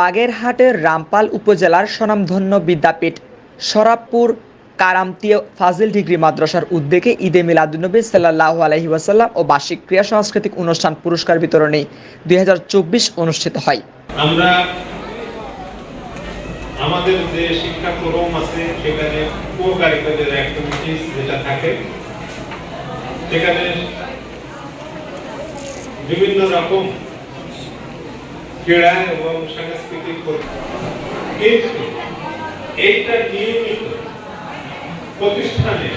বাগেরহাটের রামপাল উপজেলার স্বনামধন্য বিদ্যাপীঠ, সরাবপুর কারামতীয় ফাজিল ডিগ্রি মাদ্রাসার উদ্যোগে ঈদে মিলাদুন্নবী সাল্লাহ আলহি ওয়াসাল্লাম ও বার্ষিক ক্রিয়া সাংস্কৃতিক অনুষ্ঠান পুরস্কার বিতরণী দুই হাজার চব্বিশ অনুষ্ঠিত হয়। আমরা আমাদের যে শিক্ষাক্রম আছে, সেখানে কো অ্যাক্টিভিটিস যেটা থাকে, সেখানে বিভিন্ন রকম ক্রীড়া এবং সাংস্কৃতিক প্রতিষ্ঠানে।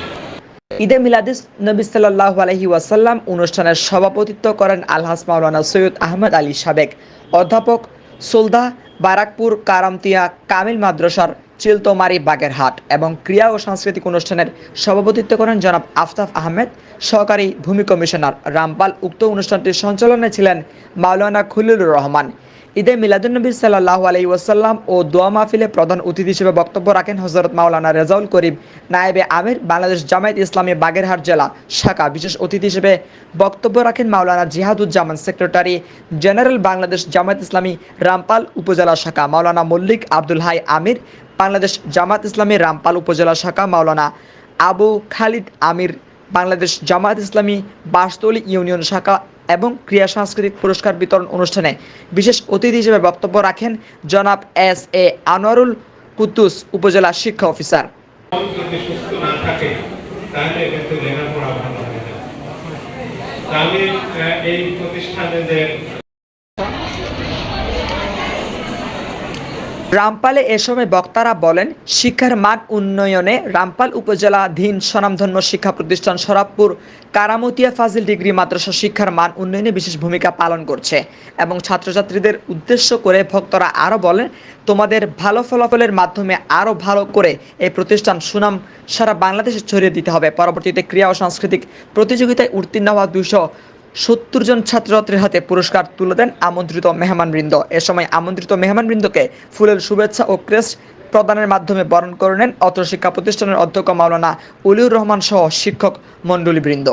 ঈদে মিলাদিস নবী সাল্লাহ আলহি ওয়াসাল্লাম অনুষ্ঠানের সভাপতিত্ব করেন আলহাস মাওলানা সৈয়দ আহমদ আলী সাবেক অধ্যাপক সোলদা বারাকপুর কারামতিয়া কামিল মাদ্রাসার চিলতোমারি বাগেরহাট এবং ক্রিয়া ও সাংস্কৃতিক অনুষ্ঠানের সভাপতিত্ব করেন জনাব আফতাব আহমেদ, সহকারী ভূমি কমিশনার রামপাল। উক্ত অনুষ্ঠানটির সঞ্চালনে ছিলেন মাওলানা খুলিলুর রহমান। ঈদে মিলাদুন্নবী সাল্লাহ আলাই ওয়াসাল্লাম ও দোয়া মাহফিলে প্রধান অতিথি হিসেবে বক্তব্য রাখেন হজরত মাওলানা রেজাউল করিম নায়েবে আমির, বাংলাদেশ জামায়াত ইসলামী বাগেরহাট জেলা শাখা। বিশেষ অতিথি হিসেবে বক্তব্য রাখেন মাওলানা জিহাদুজ্জামান, সেক্রেটারি জেনারেল বাংলাদেশ জামায়াত ইসলামী রামপাল উপজেলা শাখা, মাওলানা মল্লিক আব্দুল হাই আমির, বাংলাদেশ জামাত ইসলামী রামপাল উপজেলা শাখা, মাওলানা আবু খালিদ আমির, বাংলাদেশ জামায়াত ইসলামী বাসতলী ইউনিয়ন শাখা এবং ক্রিয়া সাংস্কৃতিক পুরস্কার বিতরণ অনুষ্ঠানে বিশেষ অতিথি হিসেবে বক্তব্য রাখেন জনাব এস এ আনোয়ারুল কুতুস, উপজেলা শিক্ষা অফিসার। এই প্রতিষ্ঠানে যে রামপালে এ সময় বক্তারা বলেন, শিক্ষার মান উন্নয়নে রামপাল উপজেলাধীন স্বনামধন্য শিক্ষা প্রতিষ্ঠান সরাবপুর কারামতিয়া ফাজিল ডিগ্রি মাদ্রাসা শিক্ষার মান উন্নয়নে বিশেষ ভূমিকা পালন করছে এবং ছাত্রছাত্রীদের উদ্দেশ্য করে ভক্তরা আরও বলেন, তোমাদের ভালো ফলাফলের মাধ্যমে আরও ভালো করে এই প্রতিষ্ঠান সুনাম সারা বাংলাদেশে ছড়িয়ে দিতে হবে। পরবর্তীতে ক্রিয়া ও সাংস্কৃতিক প্রতিযোগিতায় উত্তীর্ণ হওয়া দুশো সত্তর জন ছাত্রছাত্রীর হাতে পুরস্কার তুলে দেন আমন্ত্রিত মেহমানবৃন্দ এ সময় আমন্ত্রিত মেহমানবৃন্দকে ফুলের শুভেচ্ছা ও ক্রেস্ট প্রদানের মাধ্যমে বরণ করে নেন অত্র শিক্ষা প্রতিষ্ঠানের অধ্যক্ষ মাওলানা উলিউর রহমান সহ শিক্ষক মণ্ডলীবৃন্দ।